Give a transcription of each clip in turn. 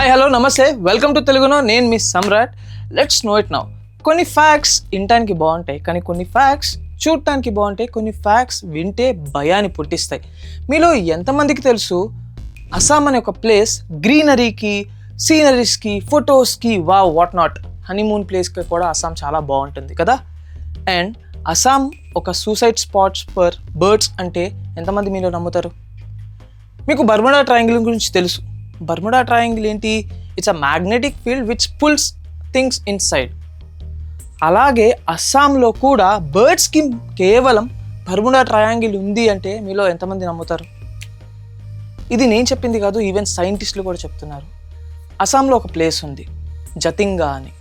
Hi hello నమస్తే. Welcome to తెలుగునో నేను మీ Samrat. Let's know it now కొన్ని ఫ్యాక్ట్స్ వినటానికి బాగుంటాయి కానీ కొన్ని ఫ్యాక్ట్స్ చూడటానికి బాగుంటాయి కొన్ని ఫ్యాక్ట్స్ వింటే భయాన్ని పుట్టిస్తాయి. మీలో ఎంతమందికి తెలుసు? అస్సాం అనే ఒక ప్లేస్ గ్రీనరీకి సీనరీస్కి ఫొటోస్కి వా వాట్ నాట్ హనీమూన్ ప్లేస్కి కూడా అస్సాం చాలా బాగుంటుంది కదా? అండ్ అస్సాం ఒక సూసైడ్ స్పాట్స్ ఫర్ బర్డ్స్ అంటే ఎంతమంది మీలో నమ్ముతారు? మీకు బర్మడా ట్రయాంగిల్ గురించి తెలుసు. బర్ముడా ట్రయాంగిల్ ఏంటి? It's a magnetic field which pulls things inside అలాగే అస్సాంలో కూడా బర్డ్స్కి కేవలం బర్ముడా ట్రయాంగిల్ ఉంది అంటే మీలో ఎంతమంది నమ్ముతారు? ఇది నేను చెప్పింది కాదు ఈవెన్ సైంటిస్టులు కూడా చెప్తున్నారు. అస్సాంలో ఒక ప్లేస్ ఉంది జతింగా అని.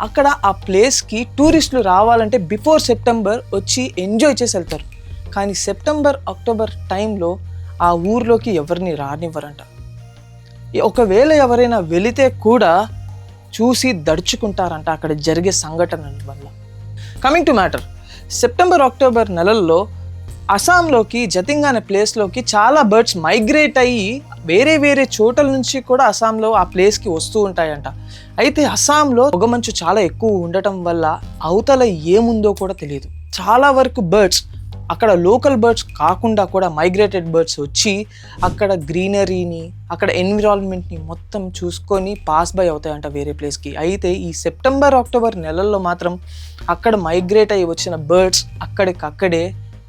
అక్కడ ఆ ప్లేస్కి టూరిస్టులు రావాలంటే బిఫోర్ సెప్టెంబర్ వచ్చి ఎంజాయ్ చేసి వెళ్తారు. కానీ సెప్టెంబర్ అక్టోబర్ టైంలో ఆ ఊర్లోకి ఎవరిని రానివ్వరంట. ఒకవేళ ఎవరైనా వెళితే కూడా చూసి దడుచుకుంటారంట అక్కడ జరిగే సంఘటనల వల్ల. Coming to matter September October నెలల్లో అస్సాంలోకి జతింగ్ అనే ప్లేస్లోకి చాలా బర్డ్స్ మైగ్రేట్ అయ్యి వేరే వేరే చోటల నుంచి కూడా అస్సాంలో ఆ ప్లేస్కి వస్తూ ఉంటాయంట. అయితే అస్సాంలో పొగమంచు చాలా ఎక్కువ ఉండటం వల్ల అవతల ఏముందో కూడా తెలియదు. చాలా వరకు బర్డ్స్ అక్కడ లోకల్ బర్డ్స్ కాకుండా కూడా మైగ్రేటెడ్ బర్డ్స్ వచ్చి అక్కడ గ్రీనరీని అక్కడ ఎన్విరాన్మెంట్ని మొత్తం చూసుకొని పాస్ బై అవుతాయంట వేరే ప్లేస్కి. అయితే ఈ సెప్టెంబర్ అక్టోబర్ నెలల్లో మాత్రం అక్కడ మైగ్రేట్ అయ్యి వచ్చిన బర్డ్స్ అక్కడికక్కడే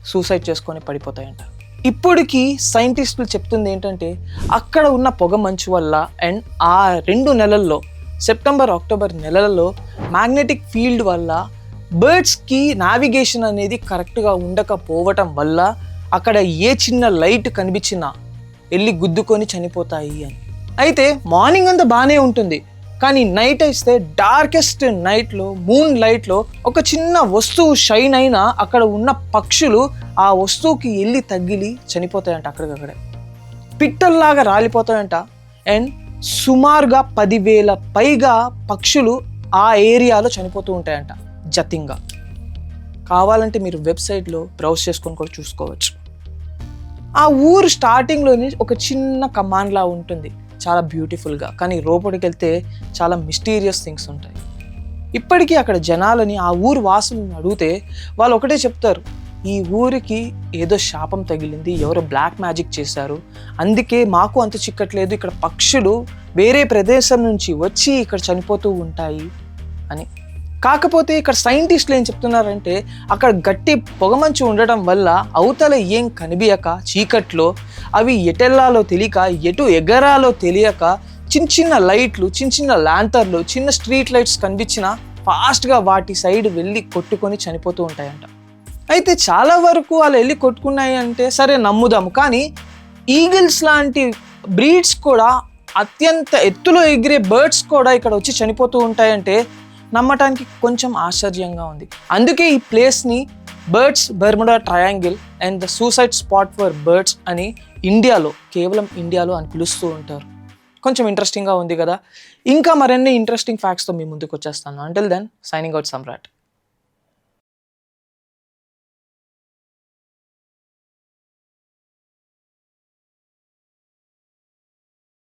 సూసైడ్ చేసుకొని పడిపోతాయంట. ఇప్పటికీ సైంటిస్టులు చెప్తుంది ఏంటంటే అక్కడ ఉన్న పొగ మంచు వల్ల అండ్ ఆ రెండు నెలల్లో సెప్టెంబర్ అక్టోబర్ నెలలలో మ్యాగ్నెటిక్ ఫీల్డ్ వల్ల బర్డ్స్కి నావిగేషన్ అనేది కరెక్ట్గా ఉండకపోవటం వల్ల అక్కడ ఏ చిన్న లైట్ కనిపించినా వెళ్ళి గుద్దుకొని చనిపోతాయి అని. అయితే మార్నింగ్ అంతా బాగానే ఉంటుంది. కానీ నైట్ అయితే డార్కెస్ట్ నైట్లో మూన్ లైట్లో ఒక చిన్న వస్తువు షైన్ అయినా అక్కడ ఉన్న పక్షులు ఆ వస్తువుకి వెళ్ళి తగిలి చనిపోతాయంట అక్కడికక్కడే. పిట్టల్లాగా రాలిపోతాయంట. అండ్ సుమారుగా పదివేల పైగా పక్షులు ఆ ఏరియాలో చనిపోతూ ఉంటాయంట. జతింగా. కావాలంటే మీరు వెబ్సైట్లో బ్రౌజ్ చేసుకొని కూడా చూసుకోవచ్చు. ఆ ఊరు స్టార్టింగ్లోని ఒక చిన్న కమాండ్లా ఉంటుంది. చాలా బ్యూటిఫుల్గా. కానీ లోపలికి వెళ్తే చాలా మిస్టీరియస్ థింగ్స్ ఉంటాయి. ఇప్పటికీ అక్కడ జనాలని ఆ ఊరు వాసులను అడిగితే వాళ్ళు ఒకటే చెప్తారు. ఈ ఊరికి ఏదో శాపం తగిలింది ఎవరో బ్లాక్ మ్యాజిక్ చేశారు. అందుకే మాకు అంత చిక్కట్లేదు. ఇక్కడ పక్షులు వేరే ప్రదేశం నుంచి వచ్చి ఇక్కడ చనిపోతూ ఉంటాయి అని. కాకపోతే ఇక్కడ సైంటిస్టులు ఏం చెప్తున్నారంటే అక్కడ గట్టి పొగమంచు ఉండటం వల్ల అవతల ఏం కనిపించక చీకట్లో అవి ఎటెల్లాలో తెలియక ఎటు ఎగరాలో తెలియక చిన్న చిన్న లైట్లు చిన్న చిన్న ల్యాంతర్లు చిన్న స్ట్రీట్ లైట్స్ కనిపించిన ఫాస్ట్గా వాటి సైడ్ వెళ్ళి కొట్టుకొని చనిపోతూ ఉంటాయంట. అయితే చాలా వరకు వాళ్ళు వెళ్ళి కొట్టుకున్నాయి అంటే సరే నమ్ముదాము కానీ ఈగిల్స్ లాంటి బ్రీడ్స్ కూడా అత్యంత ఎత్తులో ఎగిరే బర్డ్స్ కూడా ఇక్కడ వచ్చి చనిపోతూ ఉంటాయంటే నమ్మటానికి కొంచెం ఆశ్చర్యంగా ఉంది. అందుకే ఈ ప్లేస్ని birds Bermuda triangle and the suicide spot for birds అని ఇండియాలో కేవలం ఇండియాలో అని పిలుస్తూ ఉంటారు. కొంచెం ఇంట్రెస్టింగ్గా ఉంది కదా. ఇంకా మరిన్ని ఇంట్రెస్టింగ్ ఫ్యాక్ట్స్తో మీ ముందుకు వచ్చేస్తాను. Until then signing out Samrat